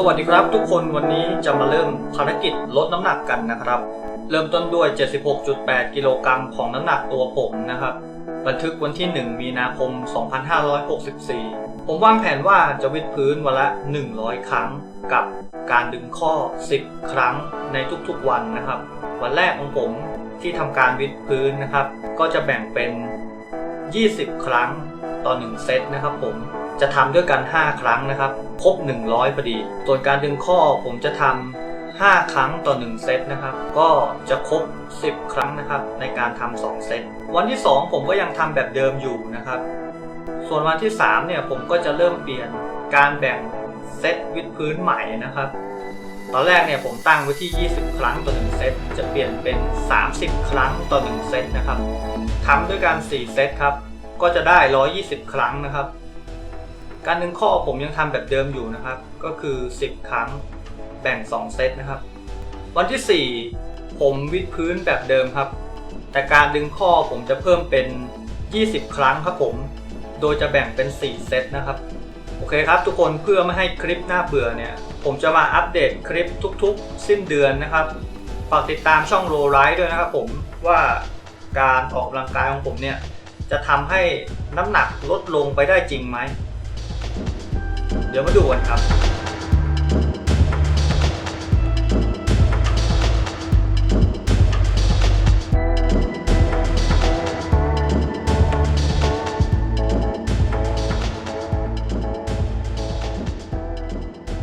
สวัสดีครับทุกคนวันนี้จะมาเริ่มภารกิจลดน้ำหนักกันนะครับ เริ่มต้นด้วย 76.8 กิโลกรัมของน้ำหนักตัวผมนะครับ บันทึกวันที่ 1 มีนาคม 2564 ผมวางแผนว่าจะวิดพื้นวันละ 100 ครั้ง กับการดึงข้อ 10 ครั้งในทุกๆวันนะครับ วันแรกของผมที่ทำการวิดพื้นนะครับ ก็จะแบ่งเป็น 20 ครั้งต่อ 1 เซตนะครับผมจะทำด้วยกัน 5 ครั้งนะครับ ครบ 100พอดี ส่วนการดึงข้อผมจะทำ5 ครั้งต่อ 1 เซตนะครับ ก็จะครบ 10 ครั้งนะครับ ในการทำ2เซต วันที่ 2 ผมก็ยังทำแบบเดิมอยู่นะครับ ส่วนวันที่ 3 เนี่ยผมก็จะเริ่มเปลี่ยนการแบ่งเซตวิดพื้นใหม่นะครับ ตอนแรกเนี่ยผมตั้งไว้ที่ 20 ครั้งต่อ 1 เซต จะเปลี่ยนเป็น 30 ครั้งต่อ 1 เซตนะครับทำด้วยกัน 4 เซตครับ ก็จะได้ 120 ครั้งนะครับ การดึงข้อผมยังทำแบบเดิมอยู่นะครับ ก็คือ 10 ครั้งแบ่ง 2 เซตนะครับ วันที่ 4 ผมวิดพื้นแบบเดิมครับ แต่การดึงข้อผมจะเพิ่มเป็น 20 ครั้งครับผม โดยจะแบ่งเป็น 4 เซตนะครับ โอเคครับทุกคนเพื่อไม่ให้คลิปหน้าเบื่อเนี่ย ผมจะมาอัปเดตคลิปทุกๆ สิ้นเดือนนะครับ ฝากติดตามช่องโรไลท์ด้วยนะครับผมว่าการออกกำลังกายของผมเนี่ยจะทำให้น้ำหนักลดลงไปได้จริงไหม เดี๋ยวมาดูกันครับ